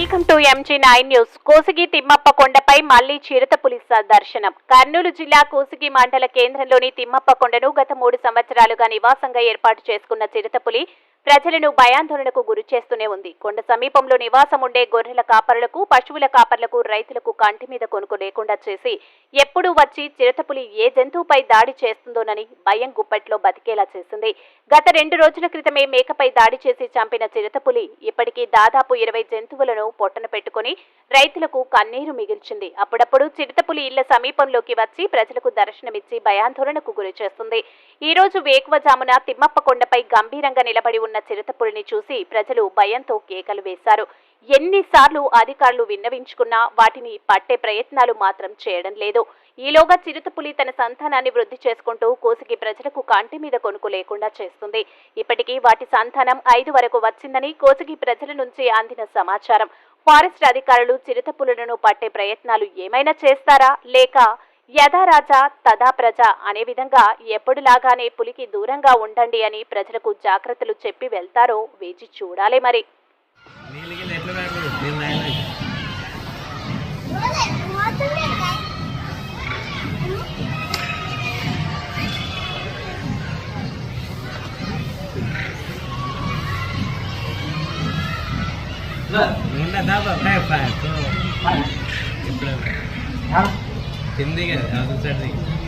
MG nine news. Kosigi Timmappa కొండపై మళ్ళీ చిరుతపులి స- దర్శనం. కర్నూలు జిల్లా కోసిగి మండల కేంద్రంలోని తిమ్మప్ప కొండను గత మూడు సంవత్సరాలుగా నివాసంగా ఏర్పాటు చేసుకున్న చిరుతపులి ప్రజలను భయాందోళనకు గురి చేస్తూనే ఉంది. కొండ సమీపంలో నివాసం ఉండే గొర్రెల కాపరులకు పశువుల కాపర్లకు రైతులకు కంటి మీద కొనుకు లేకుండా చేసి ఎప్పుడూ వచ్చి చిరుతపులి ఏ జంతువుపై దాడి చేస్తుందోనని భయం గుప్పట్లో బతికేలా చేసింది. గత రెండు రోజుల క్రితమే మేకపై దాడి చేసి చంపిన చిరుతపులి ఇప్పటికీ దాదాపు ఇరవై జంతువులను పొట్టన పెట్టుకుని రైతులకు కన్నీరు మిగిల్చింది. అప్పుడప్పుడు చిరుతపులి ఇళ్ళ సమీపంలోకి వచ్చి ప్రజలకు దర్శనమిచ్చి భయాందోళనకు గురి చేస్తుంది. ఈ రోజు వేకువజామున తిమ్మప్ప కొండపై గంభీరంగా నిలబడి ఉన్న చిరుతపులిని చూసి ప్రజలు భయంతో కేకలు వేశారు. ఎన్నిసార్లు అధికారులు విన్నవించుకున్నా వాటిని పట్టే ప్రయత్నాలు మాత్రం చేయడం లేదు. ఈలోగా చిరుతపులి తన సంతానాన్ని వృద్ధి చేసుకుంటూ కోసికి ప్రజలకు కంటి మీద కొనుక్కు లేకుండా చేస్తుంది. ఇప్పటికీ వాటి సంతానం ఐదు వరకు వచ్చిందని కోసికి ప్రజల నుంచి అందిన సమాచారం. ఫారెస్ట్ అధికారులు చిరుతపులులను పట్టే ప్రయత్నాలు ఏమైనా చేస్తారా? లేక యథా రాజా తదా ప్రజ అనే విధంగా ఎప్పుడులాగానే పులికి దూరంగా ఉండండి అని ప్రజలకు జాగ్రత్తలు చెప్పి వెళ్తారో వేచి చూడాలి మరి. हिंदी के दूसरे